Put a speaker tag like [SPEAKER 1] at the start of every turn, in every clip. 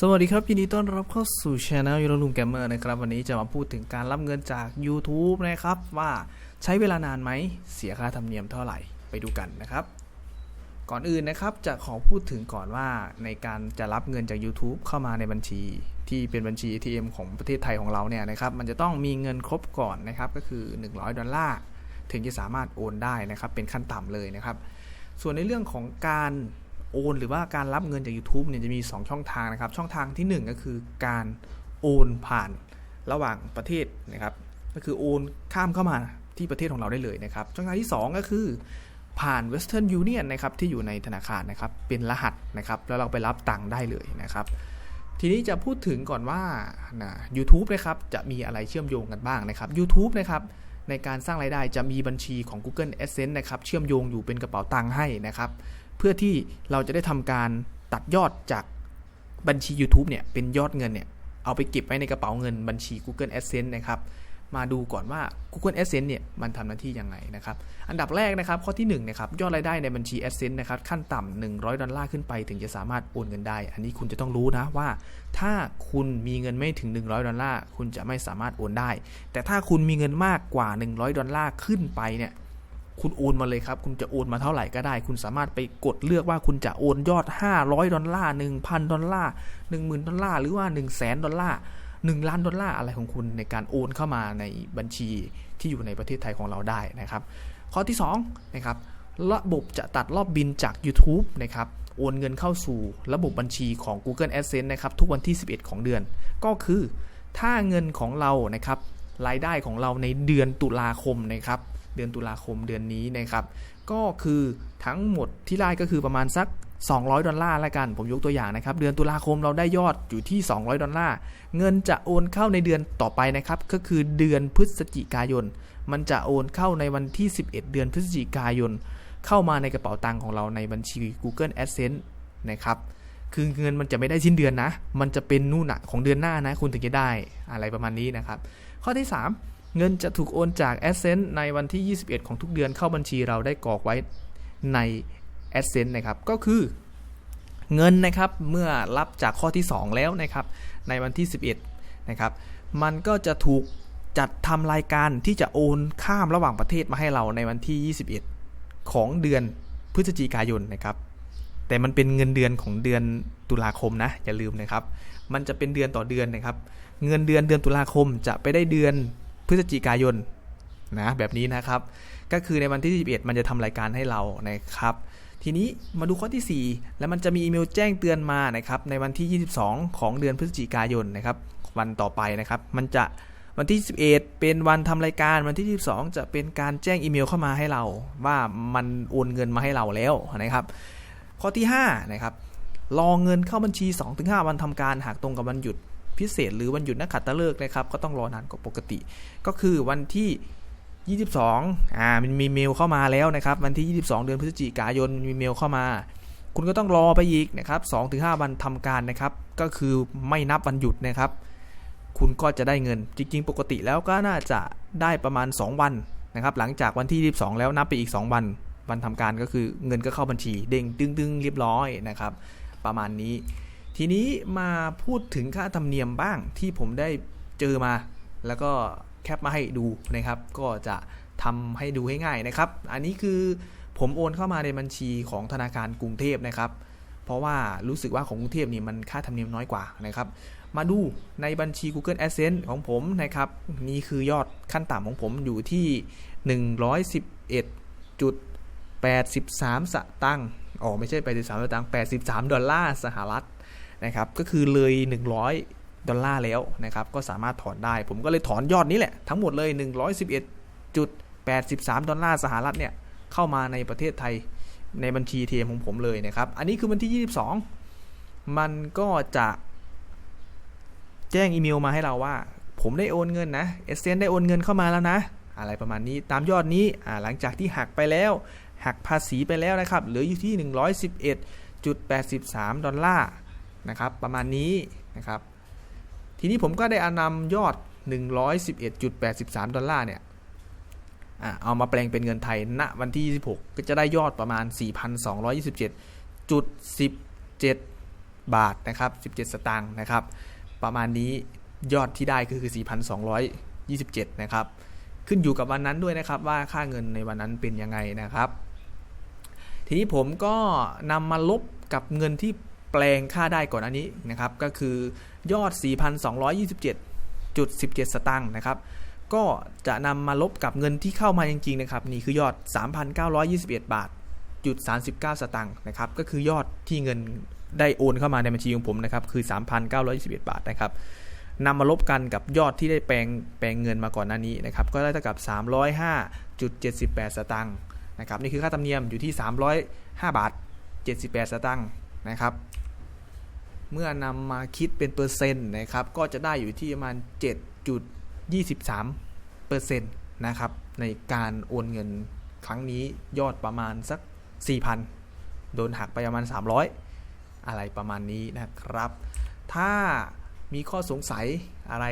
[SPEAKER 1] สวัสดีครับ ยินดีต้อนรับเข้าสู่ช anel ยูโรลุงแกมเมอร์นะครับ วันนี้จะมาพูดถึงการรับเงินจาก YouTube นะครับ ว่าใช้เวลานานไหมเสียค่าธรรมเนียมเท่าไหร่ไปดูกันนะครับ ก่อนอื่นนะครับจะขอพูดถึงก่อนว่าในการจะรับเงินจาก YouTube เข้ามาในบัญชี ที่เป็นบัญชี ATM ของประเทศไทยของเราเนี่ยนะครับมันจะต้องมีเงินครบก่อนนะครับก็คือ 100 ดอลลาร์ถึงจะสามารถโอนได้นะครับเป็นขั้นต่ำเลยนะครับ ส่วนในเรื่องของการ โอน หรือว่าการรับเงินจาก YouTube เนี่ยจะมี 2 ช่องทางนะครับ ช่องทางทีหนึ่1 ก็คือการโอนผ่านระหว่างประเทศนะครับก็คือโอนข้ามเข้ามาที่ประเทศของเราได้เลยนะครับ ช่องทางที่ 2 ก็คือผ่าน Western Union นะครับที่อยู่ในธนาคารนะครับเป็นรหัสนะครับแล้วเราไปรับตังค์ได้เลยนะครับทีนี้จะพูดถึงก่อนว่านะ YouTube นะครับจะมีอะไรเชื่อมโยงกันบ้างนะครับ YouTube นะครับในการสร้างรายได้จะมีบัญชีของ Google Adsense นะครับเชื่อมโยงอยู่เป็นกระเป๋าตังค์ให้นะครับ เพื่อที่เราจะได้ทำการตัดยอดจากบัญชี YouTube เนี่ยเป็นยอดเงินเนี่ยเอาไปเก็บไว้ในกระเป๋าเงินบัญชี Google Adsense นะครับ มาดูก่อนว่า Google Adsense เนี่ยมันทำหน้าที่ยังไงนะครับ อันดับแรกนะครับ ข้อที่1นะครับยอดรายได้ในบัญชี Adsense นะครับขั้นต่ำ100 ดอลลาร์ขึ้นไปถึงจะสามารถโอนเงินได้ อันนี้คุณจะต้องรู้นะว่า ถ้าคุณมีเงินไม่ถึง 100 ดอลลาร์คุณจะไม่สามารถโอนได้ แต่ถ้าคุณมีเงินมากกว่า 100 ดอลลาร์ขึ้นไปเนี่ย คุณโอนมาเลยครับ คุณจะโอนมาเท่าไหร่ก็ได้ คุณสามารถไปกดเลือกว่าคุณจะโอนยอด 500 ดอลลาร์ 1,000 ดอลลาร์ 10,000 ดอลลาร์ หรือว่า 1 0 0 0 0แสนดอลลาร์ 1 ล้านดอลลาร์อะไรของคุณในการโอนเข้ามาในบัญชีที่อยู่ในประเทศไทยของเราได้นะครับ ข้อที่2นะครับ ระบบจะตัดรอบบินจาก YouTube นะครับ โอนเงินเข้าสู่ระบบบัญชีของ Google Adsense นะครับ ทุกวันที่ 11 ของเดือน ก็คือ ถ้าเงินของเรา นะครับ รายได้ของเราในเดือนตุลาคมนะครับ เดือนตุลาคมเดือนนี้นะครับ ก็คือทั้งหมดที่ได้ก็คือประมาณสัก 200 ดอลลาร์ละกัน ผมยกตัวอย่างนะครับ เดือนตุลาคมเราได้ยอดอยู่ที่ 200 ดอลลาร์ เงินจะโอนเข้าในเดือนต่อไปนะครับ ก็คือเดือนพฤศจิกายน มันจะโอนเข้าในวันที่ 11 เดือนพฤศจิกายน เข้ามาในกระเป๋าตังค์ของเราในบัญชี Google Adsense นะครับคือเงินมันจะไม่ได้สิ้นเดือนนะ มันจะเป็นนู่นอะของเดือนหน้านะ คุณถึงจะได้อะไรประมาณนี้นะครับ ข้อที่ 3 เงินจะถูกโอนจาก Adsense ในวันที่ 21 ของทุกเดือนเข้าบัญชีเราได้กรอกไว้ใน Adsense นะครับ ก็คือเงินนะครับเมื่อรับจากข้อที่ 2 แล้วนะครับในวันที่ 11 นะครับ มันก็จะถูกจัดทำรายการที่จะโอนข้ามระหว่างประเทศมาให้เราในวันที่ 21 ของเดือนพฤศจิกายนนะครับแต่มันเป็นเงินเดือนของเดือนตุลาคมนะอย่าลืมนะครับ มันจะเป็นเดือนต่อเดือนนะครับ เงินเดือนเดือนตุลาคมจะไปได้เดือน พฤศจิกายนนะแบบนี้นะครับ ก็คือในวันที่21มันจะทำรายการให้เรานะครับ ทีนี้มาดูข้อที่ 4 แล้วมันจะมีอีเมลแจ้งเตือนมานะครับในวันที่ 22 ของเดือนพฤศจิกายนนะครับ วันต่อไปนะครับ มันจะวันที่ 11 เป็นวันทำรายการวันที่ 22 จะเป็นการแจ้งอีเมลเข้ามาให้เรา ว่ามันโอนเงินมาให้เราแล้วนะครับ ข้อที่5นะครับรอเงินเข้าบัญชี 2-5 วันทำการหากตรงกับวันหยุด พิเศษ หรือวันหยุดนักขัตฤกษ์นะครับ ก็ต้องรอนานกว่าปกติ ก็คือวันที่ 22อ่ามันมีเมลเข้ามาแล้วนะครับ วันที่ 22 เดือนพฤศจิกายนมีเมลเข้ามา คุณก็ต้องรอไปอีกนะครับ2-5วันทำการนะครับ ก็คือไม่นับวันหยุดนะครับ คุณก็จะได้เงินจริง ๆ ปกติแล้วก็น่าจะได้ประมาณ 2 วันนะครับหลังจากวันที่ 22 แล้วนับไปอีก 2 วัน วันทำการก็คือเงินก็เข้าบัญชี เด้งดึงดึงเรียบร้อยนะครับ ประมาณนี้ ทีนี้มาพูดถึงค่าธรรมเนียมบ้างที่ผมได้เจอมา แล้วก็แคปมาให้ดูนะครับ ก็จะทำให้ดูให้ง่ายนะครับ อันนี้คือผมโอนเข้ามาในบัญชีของธนาคารกรุงเทพนะครับ เพราะว่ารู้สึกว่าของกรุงเทพนี่มันค่าธรรมเนียมน้อยกว่านะครับ มาดูในบัญชี Google Adsense ของผมนะครับ นี่คือยอดขั้นต่ำของผมอยู่ที่ 111.83 สตางค์อ๋อไม่ใช่83สตางค์83 ดอลลาร์สหรัฐ นะครับก็คือเลย 100 ดอลลาร์แล้วนะครับก็สามารถถอนได้ ผมก็เลยถอนยอดนี้แหละ ทั้งหมดเลย 111.83 ดอลลาร์สหรัฐเนี่ยเข้ามาในประเทศไทยในบัญชีเทมของผมเลยนะครับ อันนี้คือวันที่ 22 มันก็จะแจ้งอีเมลมาให้เราว่า ผมได้โอนเงินนะเอเซนได้โอนเงินเข้ามาแล้วนะ อะไรประมาณนี้ตามยอดนี้หลังจากที่หักไปแล้ว หักภาษีไปแล้วนะครับ เหลืออยู่ที่ 111.83 ดอลลาร์ นะครับ ประมาณนี้นะครับ ทีนี้ผมก็ได้อนำยอด 111.83 ดอลลาร์เนี่ยเอามาแปลงเป็นเงินไทยณวันที่ 26 ก็จะได้ยอดประมาณ 4,227.17 บาทนะครับ 17 สตางค์นะครับ ประมาณนี้ยอดที่ได้ก็คือ 4,227 นะครับ ขึ้นอยู่กับวันนั้นด้วยนะครับว่าค่าเงินในวันนั้นเป็นยังไงนะครับ ทีนี้ผมก็นำมาลบกับเงินที่ แปลงค่าได้ก่อนอันนี้นะครับ ก็คือยอด 4,227.17 สตางค์นะครับ ก็จะนำมาลบกับเงินที่เข้ามาจริงๆนะครับ นี่คือยอด 3,921 บาทจุด39 สตางค์นะครับ ก็คือยอดที่เงินได้โอนเข้ามาในบัญชีของผมนะครับ คือ 3,921 บาทนะครับนำมาลบกันกับยอดที่ได้แปลงแปลงเงินมาก่อนหน้านี้นะครับ ก็ได้เท่ากับ 305.78 สตางค์นะครับ นี่คือค่าธรรมเนียมอยู่ที่ 305 บาท 78 สตางค์นะครับ เมื่อนำมาคิดเป็นเปอร์เซ็นต์นะครับก็จะได้อยู่ที่ประมาณ 7.23เปอร์เซ็นต์นะครับในการโอนเงินครั้งนี้ยอดประมาณสัก 4,000 โดนหักไปประมาณ 300 อะไรประมาณนี้นะครับ ถ้ามีข้อสงสัยอะไร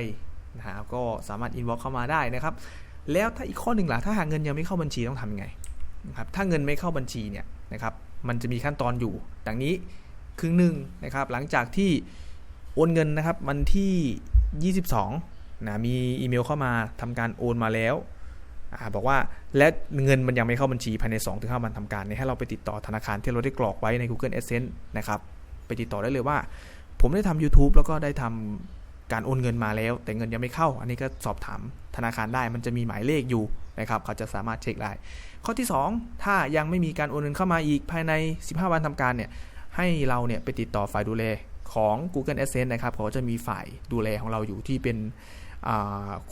[SPEAKER 1] นะฮะก็สามารถอินบ็อกเข้ามาได้นะครับ แล้วถ้าอีกข้อหนึ่งล่ะถ้าหากเงินยังไม่เข้าบัญชีต้องทำยังไงนะครับถ้าเงินไม่เข้าบัญชีเนี่ยนะครับมันจะมีขั้นตอนอยู่ ดังนี้ ครึ่งหนึ่งนะครับ หลังจากที่โอนเงินนะครับวันที่ 22นะมีอีเมลเข้ามาทำการโอนมาแล้วอบอกว่าและเงินมันยังไม่เข้าบัญชีภายใน 2-5วันทำการเนี่ยให้เราไปติดต่อธนาคารที่เราได้กรอกไว้ใน Google Adsense นะครับไปติดต่อได้เลยว่า ผมได้ทำ YouTube แล้วก็ได้ทำการโอนเงินมาแล้ว แต่เงินยังไม่เข้า อันนี้ก็สอบถามธนาคารได้มันจะมีหมายเลขอยู่นะครับเขาจะสามารถเช็คได้ข้อที่ 2 ถ้ายังไม่มีการโอนเงินเข้ามาอีกภายใน 15 วันทำการเนี่ย ให้เราเนี่ยไปติดต่อฝ่ายดูแลของ Google Adsense นะครับเขาจะมีฝ่ายดูแลของเราอยู่ที่เป็น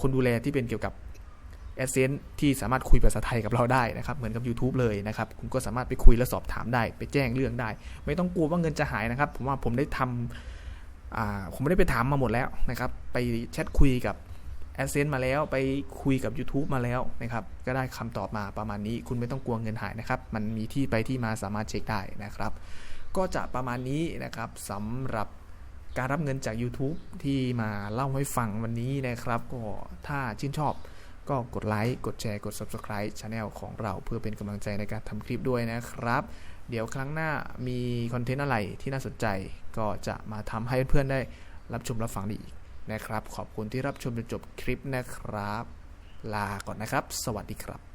[SPEAKER 1] คนดูแลที่เป็นเกี่ยวกับ Adsense ที่สามารถคุยภาษาไทยกับเราได้นะครับ เหมือนกับ YouTube เลยนะครับ คุณก็สามารถไปคุยและสอบถามได้ ไปแจ้งเรื่องได้ ไม่ต้องกลัวว่าเงินจะหายนะครับ ผมว่าผมได้ทำผมไม่ได้ไปถามมาหมดแล้วนะครับ ไปแชทคุยกับ a d s e n s e มาแล้วไปคุยกับ YouTube มาแล้วนะครับ ก็ได้คำตอบมาประมาณนี้ คุณไม่ต้องกลัวเงินหายนะครับ มันมีที่ไปที่มาสามารถเช็คได้นะครับ ก็จะประมาณนี้นะครับสำหรับการรับเงินจาก YouTube ที่มาเล่าให้ฟังวันนี้นะครับ ก็ถ้าชื่นชอบก็กดไลค์ กดแชร์ กด Subscribe Channel ของเราเพื่อเป็นกำลังใจในการทำคลิปด้วยนะครับ เดี๋ยวครั้งหน้ามีคอนเทนต์อะไรที่น่าสนใจ ก็จะมาทำให้เพื่อนๆได้รับชมรับฟังดีกนะครับ ขอบคุณที่รับชมจนจบคลิปนะครับ ลาก่อนนะครับ สวัสดีครับ